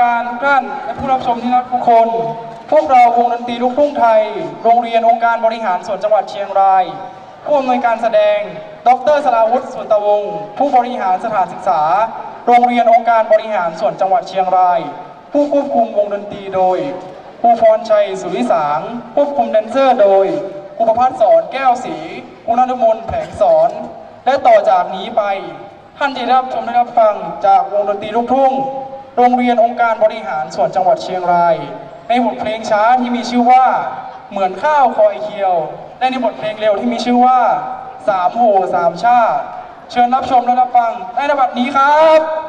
การทุกท่านและผู้รับชมที่รักทุกคน พวกเราวงดนตรีลูกทุ่งไทย โรงเรียนองค์การบริหารส่วนจังหวัดเชียงราย ผู้อำนวยการแสดง ดรสราวุฒิสุนตวงศ์ผู้บริหารสถานศึกษา โรงเรียนองค์การบริหารส่วนจังหวัดเชียงราย ผู้ควบคุมวงดนตรีโดยครูพรชัยสุริสางควบคุมแดนเซอร์โดยครูประพัฒน์สอนแก้วศรีคุณนันทมนแผงสอน และต่อจากนี้ไป ท่านจะรับชมได้รับฟังจากวงดนตรีลูกทุ่ง โรงเรียนองค์การบริหารส่วนจังหวัดเชียงราย ในบทเพลงช้าที่มีชื่อว่าเหมือนข้าวคอยเคียวและในบทเพลงเร็วที่มีชื่อว่าสามโหสามชาติ เชิญรับชมและรับฟังในระบัดนี้ครับ